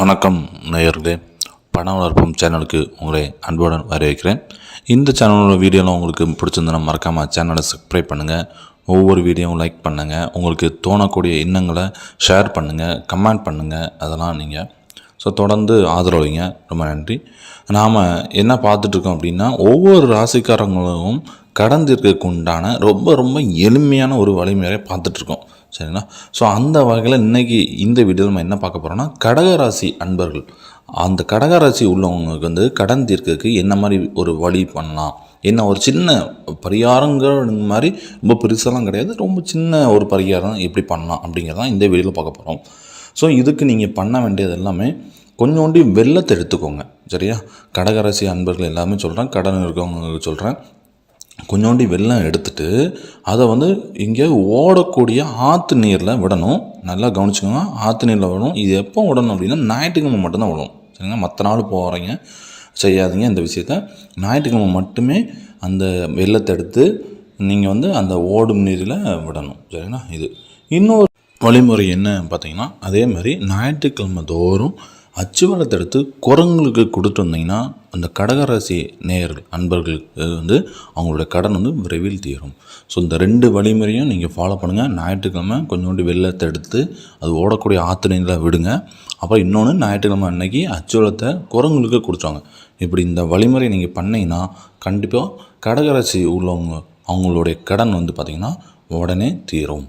வணக்கம் நேயர்களே. பண வளர்ப்பும் சேனலுக்கு உங்களை அன்புடன் வரவேற்கிறேன். இந்த சேனலோட வீடியோலாம் உங்களுக்கு பிடிச்சிருந்தனா மறக்காமல் சேனலை சப்ஸ்கிரைப் பண்ணுங்கள் ஒவ்வொரு வீடியோவும் லைக் பண்ணுங்கள் உங்களுக்கு தோணக்கூடிய எண்ணங்களை ஷேர் பண்ணுங்கள் கமெண்ட் பண்ணுங்கள் அதெல்லாம் நீங்கள் ஸோ தொடர்ந்து ஆதரவுங்க ரொம்ப நன்றி. நாம் என்ன பார்த்துட்ருக்கோம் அப்படின்னா ஒவ்வொரு ராசிக்காரங்களும் கடந்திருக்க உண்டான ரொம்ப ரொம்ப எளிமையான ஒரு வழிமுறையை பார்த்துட்ருக்கோம். சரிங்களா? ஸோ அந்த வகையில் இன்றைக்கி இந்த வீடியோவில் நம்ம என்ன பார்க்க போகிறோம்னா கடகராசி அன்பர்கள். அந்த கடகராசி உள்ளவங்களுக்கு வந்து கடன் தீர்க்கறதுக்கு என்ன மாதிரி ஒரு வழி பண்ணலாம்? என்ன ஒரு சின்ன பரிகாரங்கிற மாதிரி ரொம்ப பெருசாலாம் கிடையாது. ரொம்ப சின்ன ஒரு பரிகாரம் எப்படி பண்ணலாம் அப்படிங்கிறதான் இந்த வீடியோவில் பார்க்க போகிறோம் ஸோ இதுக்கு நீங்கள் பண்ண வேண்டியது எல்லாமே கொஞ்சோண்டி வெள்ளத்தை எடுத்துக்கோங்க. சரியா? கடகராசி அன்பர்கள் எல்லாமே சொல்கிறேன் கடன் இருக்கவங்களுக்கு சொல்கிறேன் கொஞ்சோண்டி வெள்ளம் எடுத்துட்டு அதை வந்து இங்கே ஓடக்கூடிய ஆற்று நீரில் விடணும். நல்லா கவனிச்சுக்கோங்க ஆற்று நீரில் விடணும். இது எப்போ விடணும் அப்படின்னா ஞாயிற்றுக்கிழமை மட்டும்தான் விடணும். சரிங்களா? மற்ற நாள் போகிறீங்க செய்யாதீங்க இந்த விஷயத்த. ஞாயிற்றுக்கிழமை மட்டுமே அந்த வெள்ளத்தை எடுத்து நீங்கள் வந்து அந்த ஓடும் நீரில் விடணும். சரிங்களா? இது. இன்னொரு வழிமுறை என்ன பார்த்தீங்கன்னா அதே மாதிரி ஞாயிற்றுக்கிழமை தோறும் அச்சுவலத்தை எடுத்து குரங்களுக்கு கொடுத்து வந்தீங்கன்னா அந்த கடகராசி நேயர்கள் அன்பர்களுக்கு வந்து அவங்களுடைய கடன் வந்து விரைவில் தீரும். ஸோ இந்த ரெண்டு வழிமுறையும் நீங்கள் ஃபாலோ பண்ணுங்கள் ஞாயிற்றுக்கிழமை கொஞ்சோண்டு வெள்ளத்தை எடுத்து அது ஓடக்கூடிய ஆற்று நீரில் விடுங்க. அப்புறம் இன்னொன்று ஞாயிற்றுக்கிழமை அன்னைக்கு அச்சுவலத்தை குரங்களுக்கு கொடுத்தாங்க இப்படி இந்த வழிமுறை நீங்கள் பண்ணீங்கன்னா கண்டிப்பாக கடகராசி உள்ளவங்க அவங்களுடைய கடன் வந்து பார்த்திங்கன்னா உடனே தீரும்.